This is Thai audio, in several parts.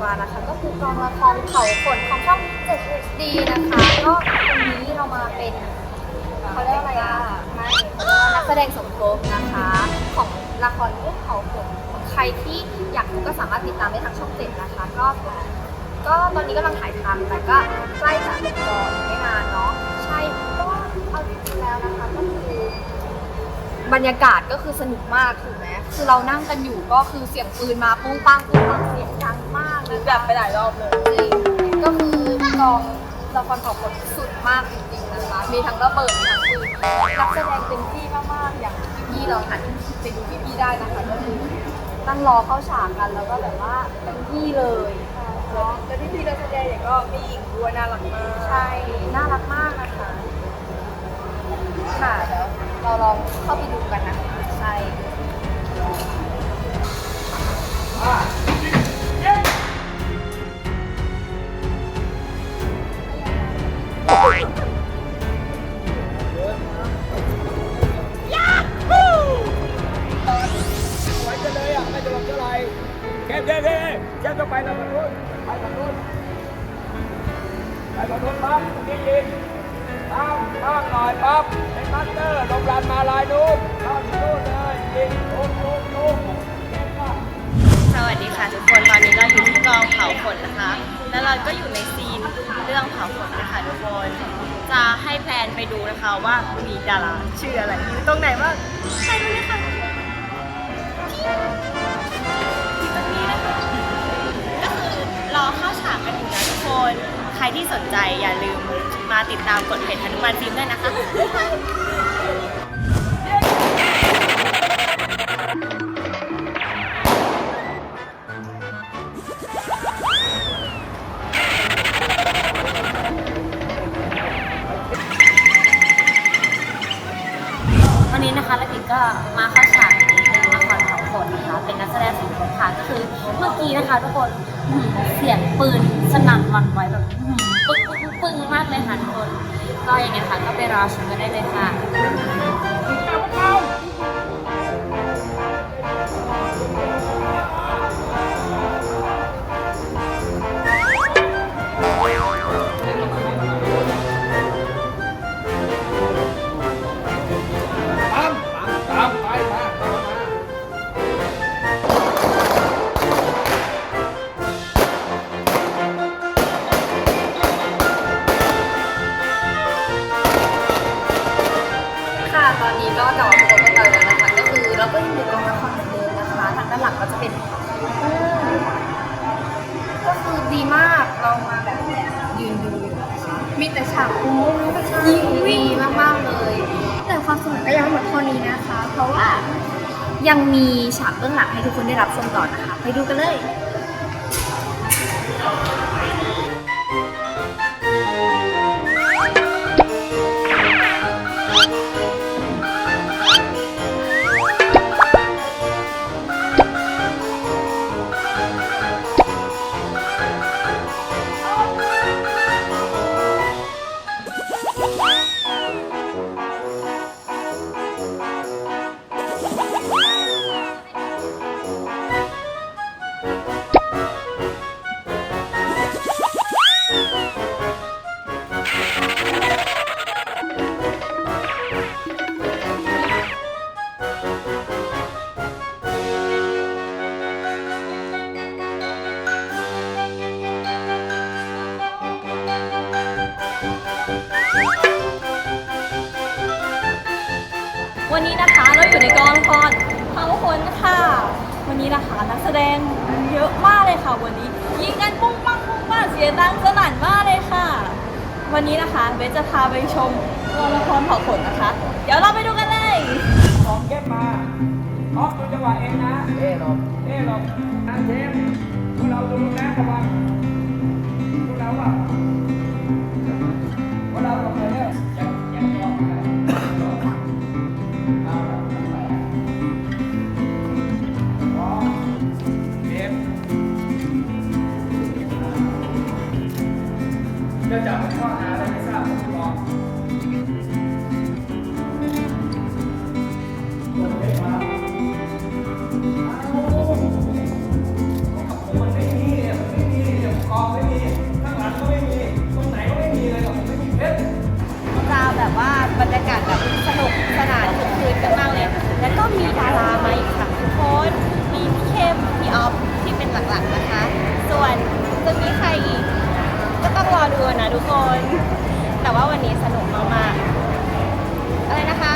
กว่านะคะ ก็คือกองละครเขาขนของช่อง 7HD นะคะ ก็วันนี้เรามาเป็นเขาเรียกว่าอะไรอะไม่นักแสดงสมทบนะคะ ของละครเรื่องเขาขนใครที่อยากดูก็สามารถติดตามได้ทางช่อง 7 นะคะ ก็ก็ตอนนี้กำลังถ่ายทำแต่ก็ใกล้จะจบก่อนไม่นานเนาะใช่เพราะว่าเอาจริงๆแล้วนะคะก็คือ บรรยากาศก็คือสนุกมากถูกไหมคือเรานั่งกันอยู่ก็คือเสียงปืนมาปุ้งปังปุ้งปังเสียงดังมากนะแบบไปหลายรอบเลยจริงก็คือกองละครของคนสุดมากจริงๆนะคะ มีทั้งระเบิดมีทั้งปืนนักแสดงเต็มที่มากๆอย่างพี่ๆเราหันไปดูพี่ๆได้นะคะก็คือนั่งรอเข้าฉากกันแล้วก็แบบว่าเต็มที่เลยเนาะแล้วที่พี่นักแสดงอย่างก็มีหญิงด้วยน่ารักมากใช่น่ารักมากนะคะค่ะเดี๋ยว เราลองเข้าไปดูกันนะคะใช่ไว้จะเลยอะไม่จะลงเท่าไหร่แค่เด้เด้แค่ต้องไปทางนู้นไปทางนู้นไปทางนู้นปั๊บยิงยิง ตั้งตั้งหน่อยปั๊บเป็นมัสเตอร์ลงรันมาลายนู้นเข้าที่นู้นเลยยิงตุ้มตุ้มตุ้มเก่งมากสวัสดีค่ะทุกคนตอนนี้เราอยู่ที่กองเผาขนนะคะ แล้วเราก็อยู่ในซีนเรื่องเผาขนนะคะทุกคนจะให้แพลนไปดูนะคะว่ามีดาราชื่ออะไรอยู่ตรงไหนบ้างไปดูเลยค่ะอยู่ตรงนี้นะคะก็คือรอเข้าฉากกันอยู่นะทุกคน ใครที่สนใจอย่าลืม มาติดตามกดเพจฮนุมานฟิล์มด้วยนะคะวันนี้นะคะละกิก็มาเข้าฉากในเรื่องละครของคนนะคะ เป็นนักแสดงสมทบค่ะก็คือเมื่อกี้นะคะทุกคนเสียงปืนสนั่นหวั่นไหวแบบ เลยค่ะทุกคน ก็อย่างไงค่ะก็ไปรอชมกันได้เลยค่ะ ยังมีฉากเบื้องหลังให้ทุกคนได้รับชมต่อนะคะ ไปดูกันเลย วันนี้นะคะเราอยู่ในกองละครเผาขนค่ะ วันนี้นะคะนักแสดงเยอะมากเลยค่ะ วันนี้ยิงกันปุ้งปังปุ้งปังเสียงดังสนั่นมากเลยค่ะ วันนี้นะคะเบสจะพาไปชมกองละครเผาขนนะคะ เดี๋ยวเราไปดูกันเลยของเก็บมาออกดูจังหวะเองนะเอ๊หลบเอ๊หลบนะเชฟพวกเราดูนะระวัง เนื่องจากเป็นข้อหาอะไรไม่ทราบของผู้ร้องแบบว่าบรรยากาศแบบสนุกสนานคึกคืกันมากเลย แล้วก็มีดารามาอีกค่ะทุกคน มีพี่เข้ม พี่ออฟที่เป็นหลักๆนะคะ ส่วนจะมีใครอีก องรอดูนะทุกคน แต่ว่าวันนี้สนุกมากๆอะไรนะคะ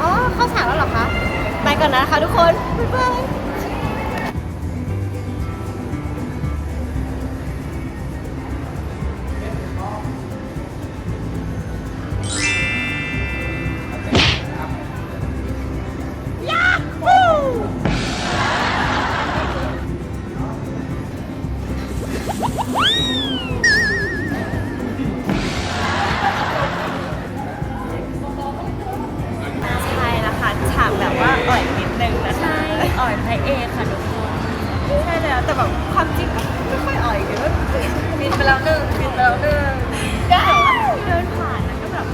อ๋อเข้าฉากแล้วเหรอคะ ไปก่อนนะคะทุกคน บ๊ายบาย อ่อยพระเอกค่ะทุกคนใช่แล้วแต่แบบความจริงไม่ค่อยอ่อยเยอะบินไปแล้วหนึ่งบินไปแล้วหนึ่งก็แบบว่าเดินผ่านนะก็แบบ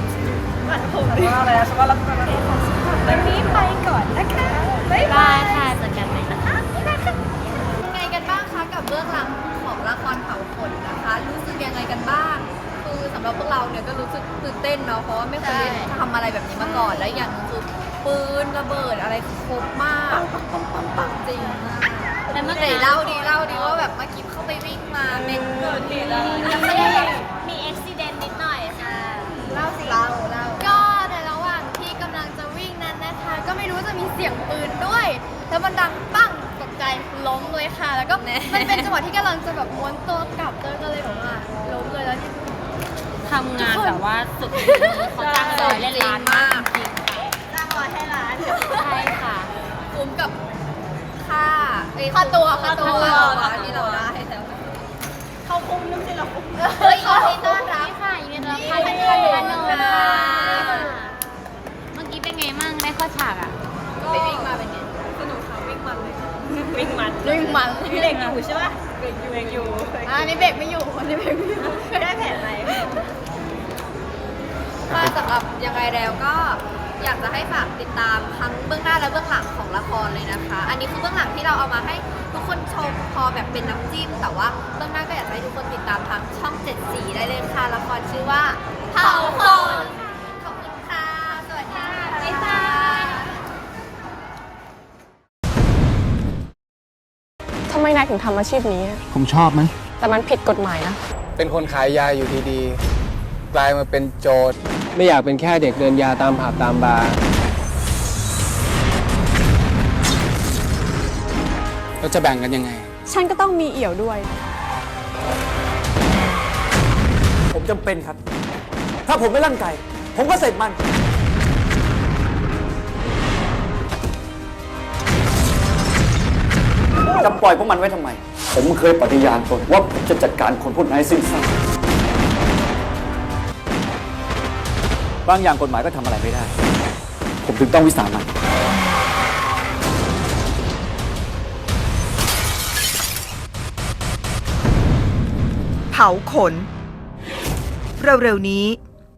หวานผมดีว่าอะไรนะสวัสดีครับวันนี้ไปก่อนนะคะบ๊ายบายค่ะเจอกันใหม่นะคะบ๊ายบายค่ะยังไงกันบ้างคะกับเบื้องหลังของละครเผาขนนะคะ รู้สึกยังไงกันบ้างคือสำหรับพวกเราเนี่ยก็รู้สึกตื่นเต้นเนาะเพราะว่าไม่เคยทำอะไรแบบนี้มาก่อนและอย่างหนึงคือปืนระเบิดอะไรครบมาก จริงมากแต่เมื่อไหนกี้เล่าดีเล่าดีว่าแบบเมื่อกี้เข้าไปวิ่งมาเป็นเกิดเหตุอะไรมีอุบิเหตุนิดหน่อยค่ะเล่าสิเล่าเล่าก็ในระหว่างที่กำลังจะวิ่งนั้นนะคะ ก็ไม่รู้จะมีเสียงปืนด้วย แล้วมันดังปั้งตกใจล้มเลยค่ะ แล้วก็มันเป็นจังหวะที่กำลังจะแบบม้วนตัวกลับเต้ยก็เลยแบบว่าล้มเลยแล้วที่ทำงานแบบว่าสุดเขาจ้างร้อยเล่นล้านมากจริงค่ะจ้างร้อยให้ล้านใช่ค่ะ คุ้มกับค่าเอ้ยค่าตัวค่าตัวค่าตัวค่าตัว ที่เราได้แล้วเขาคุ้มนึกสิเราคุ้มเฮ้ยยินดีต้อนรับ ค่ะยินดีต้อนรับนี่ค่ะเป็นท่านขท่านนนมนค่ะเมื่อกี้เป็นไงมั่งได้เข้าฉากอะ ไปวิ่งมาเป็นไงวิ่งมันวิ่งมันมีเด็กอยู่ใช่ปะเด็กอยู่เด็กอยู่อ่านี่เบรกไม่อยู่คนนี้เบรกไม่อยู่ได้แผนอะไรค่ะสำหรับยังไงแล้วก็ อยากจะให้ฝากติดตามทั้งเบื้องหน้าและเบื้องหลังของละครเลยนะคะ อันนี้คือเบื้องหลังที่เราเอามาให้ทุกคนชมพอแบบเป็นน้ำจิ้ม แต่ว่าเบื้องหน้าก็อยากจะให้ทุกคนติดตามทางช่อง7สีได้เลยค่ะละครชื่อว่าเผาคนขอบคุณค่ะ สวัสดีค่ะบ๊ายบายทำไมนายถึงทำอาชีพนี้ผมชอบมั้งแต่มันผิดกฎหมายนะ เป็นคนขายยาอยู่ดีๆ กลายมาเป็นโจรไม่อยากเป็นแค่เด็กเดินยาตามผับตามบาร์แล้วจะแบ่งกันยังไง ฉันก็ต้องมีเอี่ยวด้วย ผมจำเป็นครับ ถ้าผมไม่ร่างไก่ ผมก็เสร็จมัน จะปล่อยพวกมันไว้ทำไม ผมเคยปฏิญาณตนว่าผมจะจัดการคนพวกนั้นให้สิ้นซาก บางอย่างกฎหมายก็ทำอะไรไม่ได้ ผมถึงต้องวิสามัน เผาขน เร็วๆนี้